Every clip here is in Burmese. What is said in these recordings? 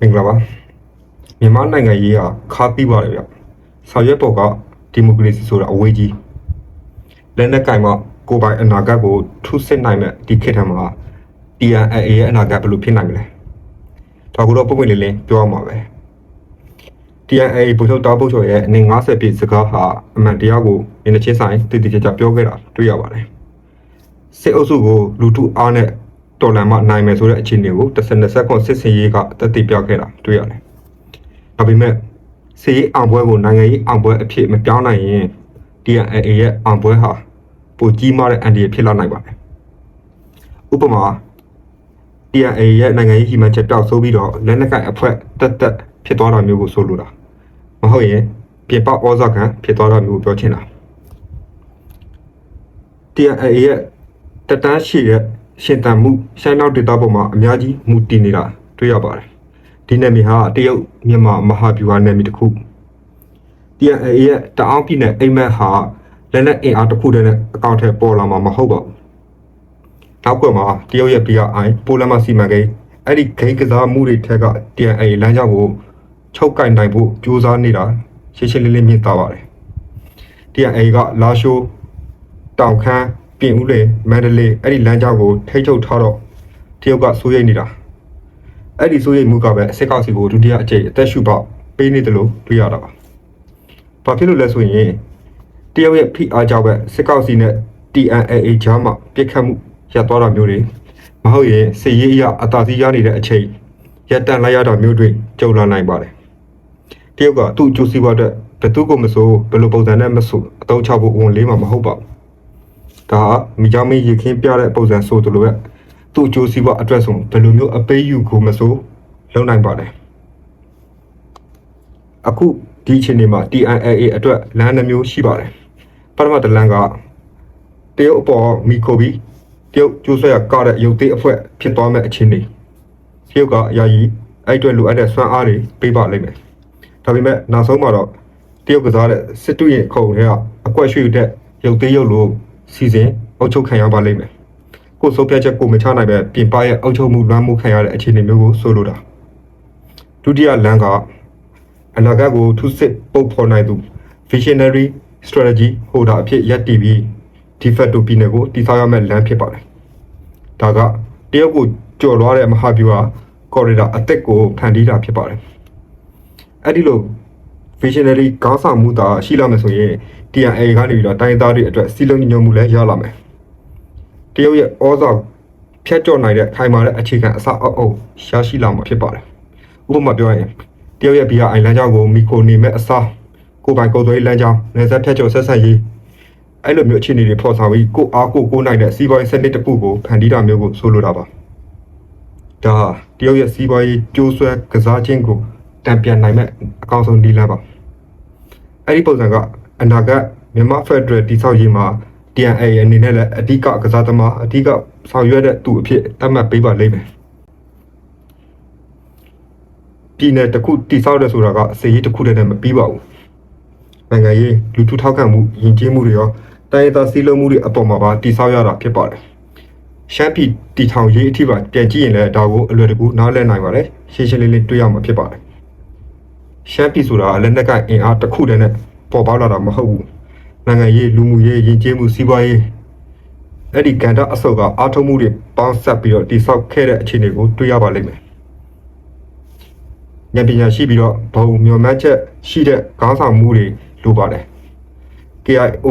မင်္ဂလာပါမြန်မာနိုင်ငံရေးကခါသိပါတယ်ဗျဆောင်ရွက်ပေါ်ကဒီမိုကရေစီဆိုတာအဝေးကြီးလက်နက်ကင်မှကိုယ်ပိုင်အနာဂတ်ကိုထုစစ်နိုင်မဲ့ဒီခေတ်ထမှာ TNAA ရဲ့အနာဂတ်ဘယ်လိုဖြစ်နိုင်မလဲဒါကိုတော့ပုံပွင့်လေးလေးပြောရမှာပဲ TNAA ဗိုလ်ချုပ်တောက်ပုတ်ချော်ရဲ့အနေ90ပြည့်စကားဟာအမှန်တရားကိုမျက်နှာချင်းဆိုင်တည်တည်ကြကြပြောခဲ့တာတွေ့ရပါတယ်စစ်အုပ်စုကိုလူထုအားနဲ့ တော်လန်မှနိုင်မယ်ဆိုတဲ့အခြေအနေကိုတစ်စက်နှစ်စက္ကွန်စစ်စင်ရေးကတည်တည်ပြခဲ့တာတွေ့ရတယ်။ဒါပေမဲ့စစ်ရေးအောင်ပွဲကိုနိုင်ငံရေးအောင်ပွဲအဖြစ်မပြောင်းနိုင်ရင် TNAA ရဲ့အောင်ပွဲဟာပိုကြီးမားတဲ့အန်ဒီဖြစ်လာနိုင်ပါတယ်။ဥပမာ TNA ရဲ့နိုင်ငံရေးဟီမန်ချက်တောက်ဆိုးပြီးတော့လက်နက်ကင်အဖွဲ့တက်တက်ဖြစ်သွားတာမျိုးကိုဆိုလိုတာမဟုတ်ရင်ပြင်ပဩဇာခံဖြစ်သွားတာမျိုးကိုပြောချင်တာ TNA ရဲ့တက်တန်းရှိတဲ့ ရှင်တန်မှုရှမ်းနောက်ဒေတာပေါ်မှာအများကြီးမူတည်နေတာတွေ့ရပါတယ်ဒီနယ်မြေဟာတရုတ်မြန်မာမဟာဗျူဟာနယ်မြေတစ်ခု TNA ရဲ့တအောင်းပြည်နယ်အိမ်မက်ဟာလက်နက်အင်အားတစ်ခုတည်းနဲ့အကောင့်ထဲပေါ်လာမှာမဟုတ်ပါဘူးနောက်ကွယ်မှာတရုတ်ရဲ့ PRI ပိုလန်မစီမံကိန်းအဲ့ဒီဂိမ်းကစားမှုတွေထက်က TNA လမ်းကြောင်းကိုချုပ်ကင်နိုင်ဖို့ကြိုးစားနေတာရှင်းရှင်းလင်းလင်းမြင်သာပါတယ် TNA ကလာရှိုးတောင်ခမ်း ပြင်ဦးလေမန္တလေးအဲ့ဒီလမ်းကြောင်းကိုထိချုပ်ထားတော့တရုတ်ကစိုးရိမ်နေတာအဲ့ဒီစိုးရိမ်မှုကပဲစစ်ကောင်စီကိုဒုတိယအကြိမ်အသက်ရှူပေါက်ပေးနေတယ်လို့တွေ့ရတာပါဘာဖြစ်လို့လဲဆိုရင်တရုတ်ရဲ့ဖိအားကြောင့်ပဲစစ်ကောင်စီနဲ့ TNAA ကြားမှာပြစ်ခတ်မှုရပ်သွားတာမျိုးတွေမဟုတ်ရင်စစ်ရေးအရအသာစီးရနေတဲ့အချိန်ရပ်တန့်လိုက်ရတာမျိုးတွေကြုံလာနိုင်ပါတယ်တရုတ်ကသူ့အကျိုးစီးပွားအတွက်ဘယ်သူကိုမဆိုဘယ်လိုပုံစံနဲ့မဆိုအသုံးချဖို့ဝန်လေးမှာမဟုတ်ပါဘူး ဒါကမိကြောင်းမင်းရခင်းပြတဲ့ပုံစံဆိုသလိုပဲသူ့အကျိုးစီးပွားအတွက်ဆိုဘယ်လိုမျိုးအပေးယူကိုမဆိုလုပ်နိုင်ပါတယ်အခုဒီအချိန်မှာ TNAA အတွက်လမ်းနှမျိုးရှိပါတယ်ပထမတစ်လမ်းကတရုတ်အပေါ်မီခိုပြီးတရုတ်ကျိုးဆွဲရကားတဲ့ရုပ်သေးအဖွဲ့ဖြစ်သွားမဲ့အခြေအနေတရုတ်ကအရာကြီးအဲ့အတွက်လိုအပ်တဲ့စွမ်းအားတွေပေးပါလိမ့်မယ်ဒါပေမဲ့နောက်ဆုံးမှာတော့တရုတ်ကစားတဲ့စစ်တူရင်ခုံတွေကအကွက်ရွှေတဲ့ရုပ်သေးရုပ်လို စီစဉ်အုပ်ချုပ်ခံရပါလိမ့်မယ်ကိုယ်ဆုံးဖြတ်ချက်ကိုမချနိုင်ပဲပြင်ပရဲ့အုပ်ချုပ်မှုလွှမ်းမိုးခံရတဲ့အခြေအနေမျိုးကိုဆိုလိုတာဒုတိယလမ်းကအနာဂတ်ကိုထုစစ်ပုတ်ဖော်နိုင်သူ visionary strategy holder အဖြစ်ရပ်တည်ပြီး de facto ပြည်နယ်ကိုတည်ဆောက်ရမယ့်လမ်းဖြစ်ပါတယ်။ဒါကတရုတ်ကိုကျော်လွှားတဲ့မဟာဗျူဟာ corridor အသက်ကိုဖန်တီးတာဖြစ်ပါတယ်။အဲ့ဒီလို visionary ကောင်းဆောင်မှုသာရှိလာမယ်ဆိုရင် TNA ကနေပြီးတော့တိုင်းသားတွေအတွက်စီလုံးညီညွတ်မှုလည်းရလာမယ်။တရုတ်ရဲ့ဩဇာဖျက်ကျော်နိုင်တဲ့ခိုင်မာတဲ့အခြေခံအစအအုပ်ရရှိလာမှာဖြစ်ပါတယ်။ဥပမာပြောရင်တရုတ်ရဲ့ BRI လမ်းကြောင်းကိုမီခိုနေမဲ့အစားကိုယ်ပိုင်ကုန်သွယ်ရေးလမ်းကြောင်းနယ်စပ်ဖြတ်ကျော်ဆက်ဆက်ရေးအဲ့လိုမျိုးအခြေအနေတွေဖော်ဆောင်ပြီးကိုအားကိုကိုနိုင်တဲ့စီးပွားရေးစနစ်တစ်ခုကိုဖန်တီးတာမျိုးကိုဆိုလိုတာပါဒါဟာတရုတ်ရဲ့စီးပွားရေးကျိုးဆွဲကစားခြင်းကို တံပြန်နိုင်မဲ့အကောင်းဆုံးနည်းလမ်းပါအဲ့ဒီပုံစံကအနာဂတ်မြန်မာဖက်ဒရယ်တည်ဆောက်ရေးမှာ TNA အနေနဲ့လည်းအဓိကကစားသမားအဓိကဆောင်ရွက်တဲ့သူအဖြစ်သတ်မှတ်ပေးပါလိမ့်မယ်ပြည်နယ်တစ်ခုတည်ဆောက်တဲ့ဆိုတာကစီရေးတစ်ခုတည်းနဲ့မပြီးပါဘူးနိုင်ငံရေးလူထုထောက်ခံမှုယဉ်ကျေးမှုတွေရောတိုင်းဒေသစည်းလုံးမှုတွေအပေါ်မှာပါတည်ဆောက်ရတာဖြစ်ပါတယ်။ရှမ်းပြည်တည်ထောင်ရေးအထိပါပြန်ကြည့်ရင်လည်းဒါကိုအလွယ်တကူနားလည်နိုင်ပါတယ်။ရှင်းရှင်းလင်းလင်းတွေ့ရမှာဖြစ်ပါတယ်။ ရှမ်းပြည်ဆိုတာလက်နက်ကိုင်အင်အားတစ်ခုတည်းနဲ့ပေါ်ပေါက်လာတာမဟုတ်ဘူး။နိုင်ငံရေးလူမှုရေးယဉ်ကျေးမှုစီးပွားရေးအဲ့ဒီကန္တာအစုပ်ကအားထုတ်မှုတွေပေါင်းဆက်ပြီးတော့တည်ဆောက်ခဲ့တဲ့အခြေအနေကိုတွေ့ရပါလိမ့်မယ်။ဉာဏ်ပညာရှိပြီးတော့ဘုံမျှော်မှန်းချက်ရှိတဲ့ခေါင်းဆောင်မှုတွေလိုပါတယ်။ KIO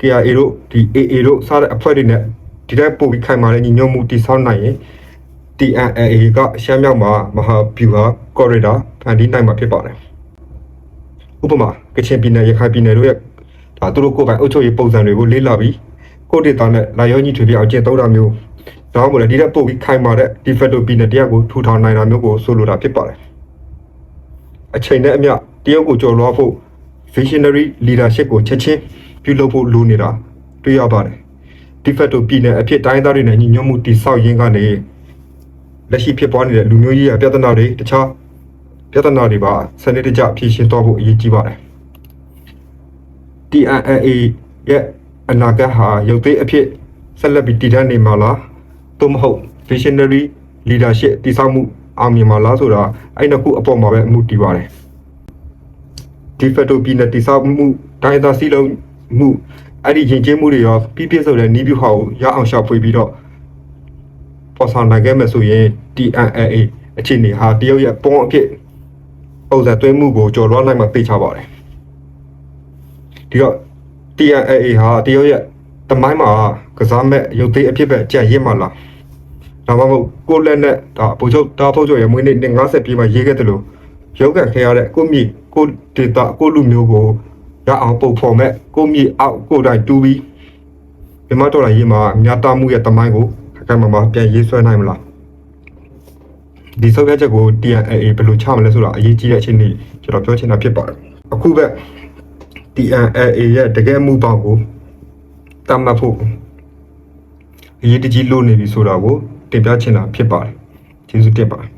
KIA တို့ဒီ AA တို့စတဲ့အဖွဲ့တွေနဲ့ဒီတိုင်းပို့ပြီးခိုင်မာတဲ့ညီညွတ်မှုတည်ဆောက်နိုင်ရင် TNAA ကရှမ်းမြောက်မှာမဟာဗျူဟာ corridor ဖန်တီးနိုင်မှာဖြစ်ပါတယ်။ ဥပမာကချင်ပြည်နယ်ရခိုင်ပြည်နယ်တို့ရဲ့ဒါသူတို့ကိုယ်ပိုင်အုပ်ချုပ်ရေးပုံစံတွေကိုလေ့လာပြီးကိုယ့်ဒေသနဲ့လာရောညီထွေပြအောင်ကျင့်သုံးတာမျိုးဒါမှမဟုတ်ဒီတဲ့ပို့ပြီးခိုင်မာတဲ့ de facto ပြည်နယ်တရားကိုထူထောင်နိုင်တာမျိုးကိုဆိုလိုတာဖြစ်ပါတယ်။အချိန်နဲ့အမျှတရုတ်ကိုကြော်လွှားဖို့ visionary leadership ကိုချက်ချင်းပြုလုပ်ဖို့လိုနေတာတွေ့ရပါတယ်။ de facto ပြည်နယ်အဖြစ်တိုင်းသားတွေနဲ့ညီညွတ်မှုတည်ဆောက်ရင်းကနေလက်ရှိဖြစ်ပေါ်နေတဲ့လူမျိုးရေးရပြဿနာတွေတခြား ပြဿနာတွေပါစနစ်တကျဖြေရှင်းသွားဖို့အရေးကြီးပါတယ်။ TNAA ရဲ့အနာဂတ်ဟာရုပ်သေးအဖြစ်ဆက်လက်ပြီးတည်တံ့နေမှာလားသို့မဟုတ် visionary leadership တည်ဆောက်မှုအောင်မြင်မှာလားဆိုတာအဲ့နှစ်ခုအပေါ်မှာပဲအမှုတည်ပါတယ်ဒီဖက်တိုပြည်နယ်တိဆောက်မှုတိုင်းသားစီလုံးမှုအဲ့ဒီရင်ကျင်းမှုတွေရောပြည့်ပြည့်စုံတဲ့နီးပြဟောကိုရအောင်ရှာဖွေပြီးတော့ပေါ်ဆောင်နိုင်ခဲ့မယ်ဆိုရင် TNLA အခြေအနေဟာတရုတ်ရဲ့ပုံအဖြစ် ပုံစံသွင်းမှုကိုကျော်လွှားနိုင်မှာသိချပါတယ်ဒီတော့ TNLA ဟာတရုတ်ရဲ့တမိုင်းမှာကစားမဲ့ရုပ်သေးအဖြစ်ပဲကြံ့ရစ်မှာလားဒါမှမဟုတ်ကိုယ့်လက်နဲ့ဒါပိုချုပ်တာဖို့ချုပ်ရဲ့မွေးနေ့50ပြည့်မှာရေးခဲ့တယ်လို့ရုပ်ကခဲရတဲ့ကိုယ့်မြေကိုယ့်ဒေတာကိုယ့်လူမျိုးကိုရအောင်ပုံဖော်မဲ့ကိုယ့်မြေအောက်ကိုယ်တိုင်တူးပြီးမြန်မာတော်လိုင်းရေးမှာအများသားမှုရဲ့တမိုင်းကိုခက်ခက်မမပြန်ရေးဆွဲနိုင်မလား ဒီဆုတ်ရချက်ကို TNLA ဘယ်လိုချမလဲဆိုတာအရေးကြီးတဲ့အချိန်นี้ကျွန်တော်ပြောချင်တာဖြစ်ပါတယ်အခုပဲ TNLA ရဲ့တကယ်မှုပေါင်းကိုတတ်မှတ်ဖို့အရေးတကြီးလို့နေပြီဆိုတာကိုတင်ပြချင်တာဖြစ်ပါတယ်ကျေးဇူးတင်ပါတယ်